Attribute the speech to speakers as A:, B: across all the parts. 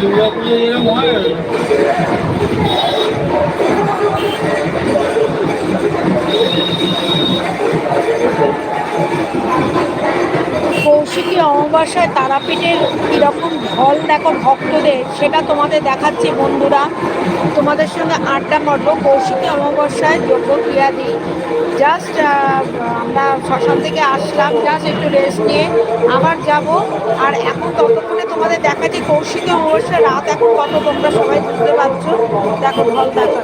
A: দুর্গা পুজো
B: কৌশিকী অমাবস্যায় তারাপীঠের কীরকম ঢল দেখো ভক্তদের সেটা তোমাদের দেখাচ্ছি বন্ধুরা। তোমাদের সঙ্গে আড্ডা মারবো কৌশিকী অমাবস্যায় যোগ্য ক্রিয়া দিই জাস্ট আমরা শ্মশান থেকে আসলাম জাস্ট একটু রেস্ট নিয়ে আবার যাব। আর এখন ততক্ষণে তোমাদের দেখাচ্ছি কৌশিকী অমাবস্যা রাত এখন কত, তোমরা সবাই বুঝতে পারছ। দেখো, ঢল দেখা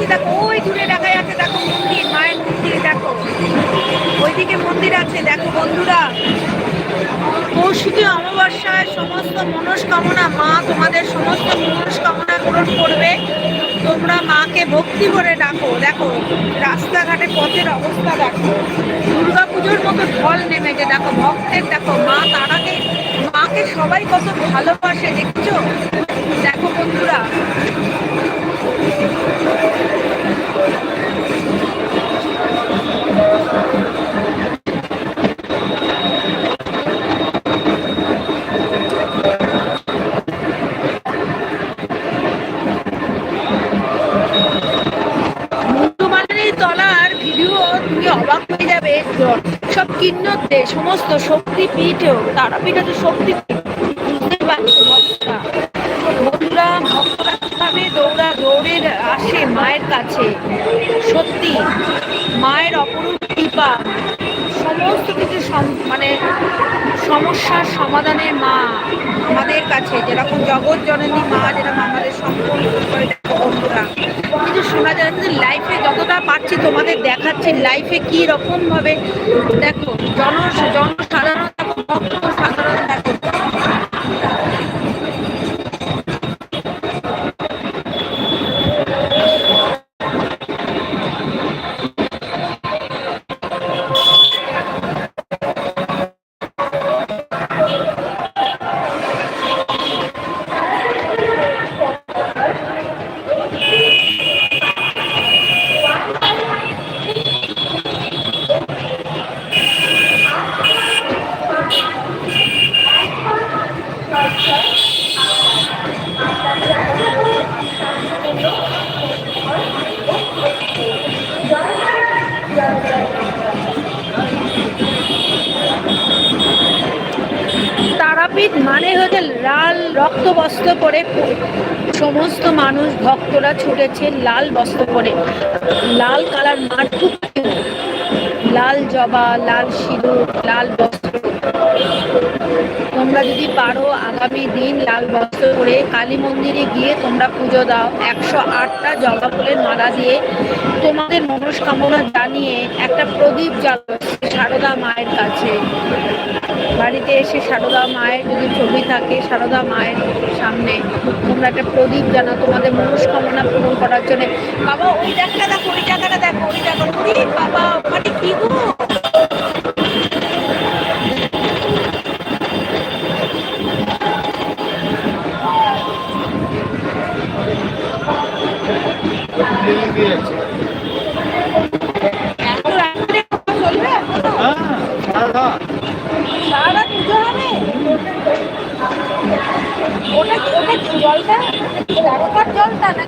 B: দিকটা দেখো, ওই দূরে দেখা যাচ্ছে, দেখো মন্দির, মায়ের মন্দির, দেখো। ওইদিকে মন্দির আছে, দেখো বন্ধুরা। কৌশিকী অমাবস্যায় সমস্ত মনস্কামনা মা তোমাদের সমস্ত মনস্কামনা পূরণ করবে। তোমরা মাকে ভক্তি করে ডাকো। দেখো, রাস্তাঘাটে পথের অবস্থা দেখো। দুর্গা পুজোর মতো ঢল নেমেছে, দেখো ভক্তের, দেখো মা তারাকে, মাকে সবাই কত ভালোবাসে, দেখছ? দেখো বন্ধুরা। কিন্নতে সমস্ত শক্তি পীঠেও তারাপীঠ হচ্ছে শক্তি বুঝতে পারছ বন্ধুরা? ভক্তরা কীভাবে দৌড়া দৌড়ে আসে মায়ের কাছে। সত্যি, মায়ের অপরূপ কৃপা। সমস্ত কিছু মানে সমস্যার সমাধানের মা আমাদের কাছে। যেরকম জগৎ জননী মা, যেরকম আমাদের সম্পূর্ণ করে বন্ধুরা। কিন্তু শোনা যায় যে লাইফে যতটা পাচ্ছি তোমাদের দেখাচ্ছি লাইফে কি রকম ভাবে দেখো জন জনসাধারণ তারাপীঠ মানে হচ্ছে লাল রক্ত বস্ত্র পরে সমস্ত মানুষ, ভক্তরা ছুটেছে লাল বস্ত্র পরে। লাল কালার মাঠ লাল জবা, লাল সিঁদুর, লাল বস্ত্র। তোমরা যদি পারো আগামী দিন লাল বস্ত্র পরে কালী মন্দিরে গিয়ে তোমরা পুজো দাও। একশো আটটা জবা ফুলের মালা দিয়ে তোমাদের মনস্কামনা জানিয়ে একটা প্রদীপ জ্বালো সারদা মায়ের কাছে। বাড়িতে এসে সারদা মায়ের যদি ছবি থাকে, সারদা মায়ের সামনে তোমরা একটা প্রদীপ জানা তোমাদের মনস্কামনা পূরণ করার জন্য। বাবা, ওই টাকাটা দেখো, ওই টাকাটা দেখো, ওই ওরে বাবা মানে কি গো?
A: লেগে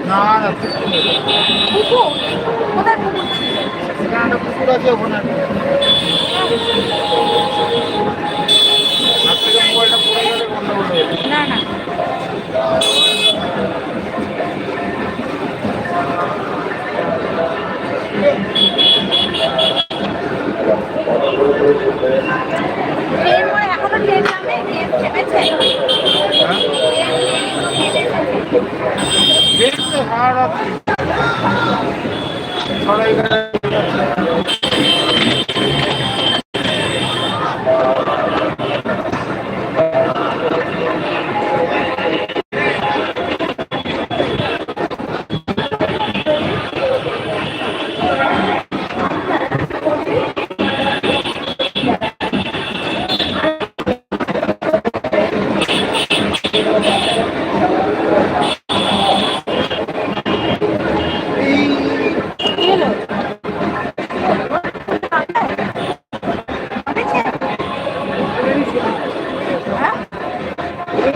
A: না না
B: পুকুর কোথায় পুকুর? ছিল
A: পুকুর আছে ওখানে হাত থেকে মোবাইলটা পড়ে গেলে গন্ডগোল হয়ে যাবে
B: না না ট্রেন মানে এখনও ট্রেন নামে ট্রেন থেমেছে
A: দেখছ সারা রাত সারা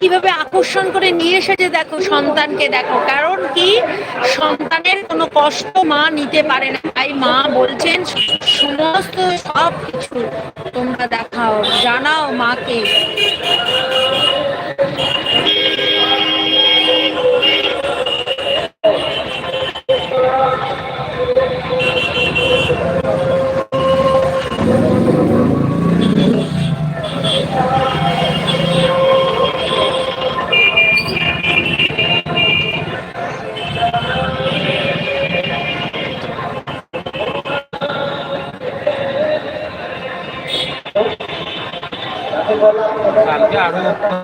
B: কীভাবে আকর্ষণ করে নিয়ে এসেছে দেখো সন্তানকে দেখো। কারণ কি? সন্তানের কোনো কষ্ট মা নিতে পারে না। তাই মা বলছেন, সমস্ত সব কিছু তোমরা দেখাও, জানাও মাকে।
A: কালকে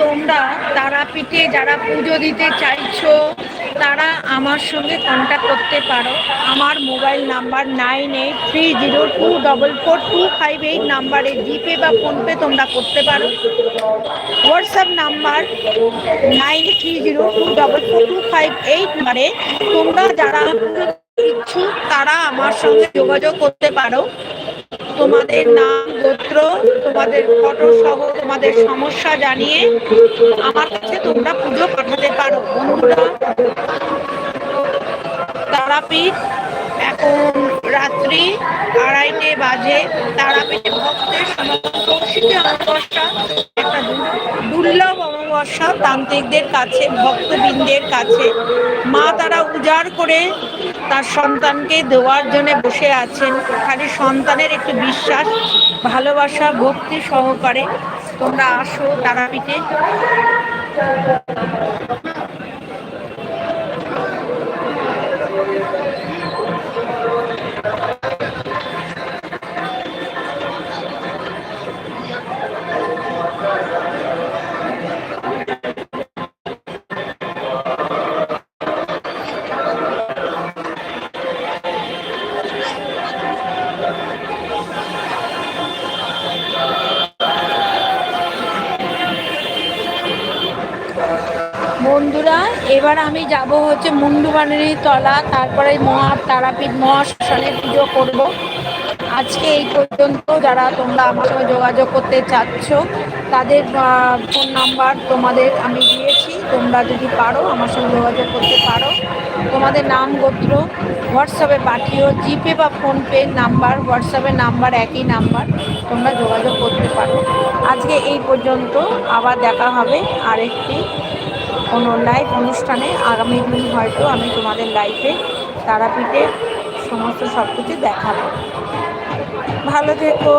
B: তোমরা তারাপীঠে যারা পুজো দিতে চাইছো, তারা আমার সঙ্গে কন্ট্যাক্ট করতে পারো। আমার mobile number nine eight three zero two double four two five eight নাম্বারে জিপে বা ফোনপে তোমরা করতে পারো। WhatsApp number nine three zero two double four two five eight নাম্বারে তোমরা যারা ইচ্ছুক তারা আমার সঙ্গে যোগাযোগ করতে পারো। তোমাদের নাম গোত্র, তোমাদের ফটো সহ তোমাদের সমস্যা জানিয়ে আমার কাছে তোমরা পুজো পাঠাতে পারো। বন্ধুরা, তারাপীঠ, এখন রাত্রি আড়াইটে বাজে তারাপীঠে ভক্তের দুর্লভ অমাবস্যা তান্ত্রিকদের কাছে, ভক্তবৃন্দের কাছে। মা তারা উজাড় করে তার সন্তানকে দেওয়ার জন্য বসে আছেন। খালি সন্তানের একটু বিশ্বাস, ভালোবাসা, ভক্তি সহকারে তোমরা আসো তারাপীঠে। এবার আমি যাব হচ্ছে মুন্ডুবানের তলা, তারপরে মহা তারাপীঠ মহাশ্মশানে পুজো করব। আজকে এই পর্যন্ত যারা তোমরা আমার সঙ্গে যোগাযোগ করতে চাচ্ছ, তাদের ফোন নাম্বার তোমাদের আমি দিয়েছি। তোমরা যদি পারো আমার সঙ্গে যোগাযোগ করতে পারো। তোমাদের নাম গোত্র, হোয়াটসঅ্যাপে পাঠিও। জিপে বা ফোনপে নাম্বার হোয়াটসঅ্যাপের নাম্বার, একই নাম্বার, তোমরা যোগাযোগ করতে পারো। আজকে এই পর্যন্ত আবার দেখা হবে আরেকটি কোনো লাইভ অনুষ্ঠানে আগামী দিন হয়তো আমি তোমাদের লাইফে তারাপীঠে সমস্ত সব কিছু দেখাবো ভালো থেকো।